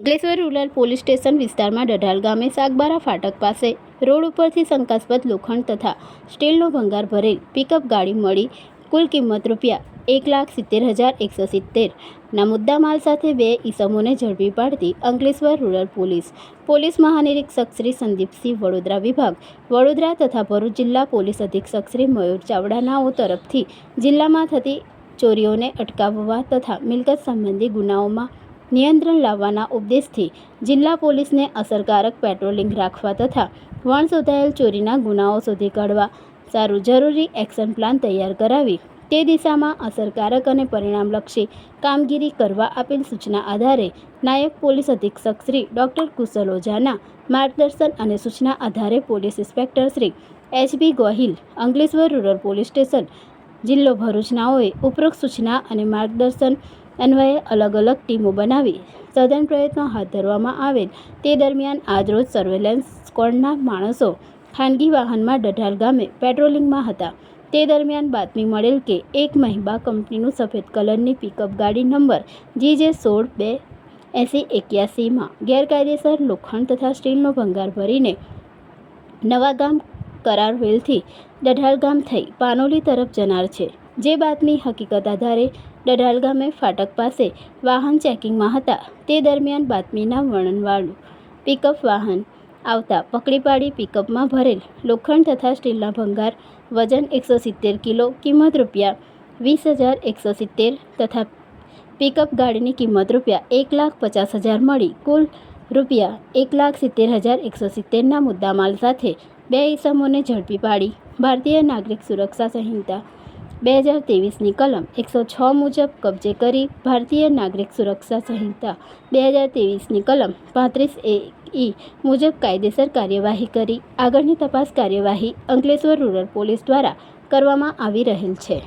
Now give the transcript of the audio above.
Ankleshwar rural police station વિસ્તારમાં ડઢાલ ગામે સાગબારા ફાટક પાસે રોડ ઉપરથી શંકાસ્પદ લોખંડ તથા સ્ટીલનો ભંગાર ભરેલ પિકઅપ ગાડી મળી કુલ કિંમત રૂપિયા એક લાખ સિત્તેર હજાર એકસો સિત્તેરના મુદ્દામાલ સાથે બે ઈસમોને ઝડપી પાડતી અંકલેશ્વર રૂરલ પોલીસ. પોલીસ મહાનિરીક્ષક શ્રી સંદીપસિંહ વડોદરા વિભાગ, વડોદરા તથા ભરૂચ જિલ્લા પોલીસ અધિક્ષક શ્રી મયુર ચાવડાનાઓ તરફથી જિલ્લામાં થતી ચોરીઓને અટકાવવા તથા મિલકત સંબંધી ગુનાઓમાં નિયંત્રણ લાવવાના ઉપદેશથી જિલ્લા પોલીસને અસરકારક પેટ્રોલિંગ રાખવા તથા વણશોધાયેલ ચોરીના ગુનાઓ શોધી કાઢવા સારું જરૂરી એક્શન પ્લાન તૈયાર કરાવી તે દિશામાં અસરકારક અને પરિણામલક્ષી કામગીરી કરવા આપેલ સૂચના આધારે નાયબ પોલીસ અધિક્ષક શ્રી ડૉક્ટર કુશલ ઓઝાના માર્ગદર્શન અને સૂચના આધારે police inspector Shri HB Gohil, Ankleshwar rural police station, જિલ્લો ભરૂચનાઓએ ઉપરોક્ત સૂચના અને માર્ગદર્શન અન્વયે અલગ અલગ ટીમો બનાવી. સઘન પ્રયત્નો હાથ ધરવામાં આવેલ. તે દરમિયાન આજરોજ સર્વેલન્સ સ્કોડના માણસો ખાનગી વાહનમાં ડઢાલ ગામે પેટ્રોલિંગમાં હતા. તે દરમિયાન બાતમી મળેલ કે એક મહિબા કંપનીનું સફેદ કલરની પિકઅપ ગાડી નંબર જી જે સોળ બે એંસી એક્યાસીમાં ગેરકાયદેસર લોખંડ તથા સ્ટીલનો ભંગાર ભરીને નવાગામ કરારવેલથી દઢાલ ગામ થઈ પાનોલી તરફ જનાર છે. જે બાતમી હકીકત આધારે ડઢાલ ગામે ફાટક પાસે વાહન ચેકિંગમાં હતા. તે દરમિયાન બાતમીના વર્ણનવાળું પિકઅપ વાહન આવતા પકડી પાડી પિકઅપમાં ભરેલ લોખંડ તથા સ્ટીલના ભંગાર, વજન એકસો સિત્તેર કિલો, કિંમત રૂપિયા વીસ હજાર એકસો સિત્તેર તથા પિકઅપ ગાડીની કિંમત રૂપિયા એક લાખ પચાસ હજાર મળી. કુલ રૂપિયા એક લાખ સિત્તેર હજાર એકસો સિત્તેરના મુદ્દામાલ સાથે બે ઇસમોને ઝડપી પાડી. ભારતીય નાગરિક સુરક્ષા સંહિતા બે હજાર ત્રેવીસની કલમ એકસો છ મુજબ કબજે કરી ભારતીય નાગરિક સુરક્ષા સંહિતા બે હજાર ત્રેવીસની કલમ પાંત્રીસ એ ઈ મુજબ કાયદેસર કાર્યવાહી કરી. આગળની તપાસ કાર્યવાહી અંકલેશ્વર રૂરલ પોલીસ દ્વારા કરવામાં આવી રહેલ છે.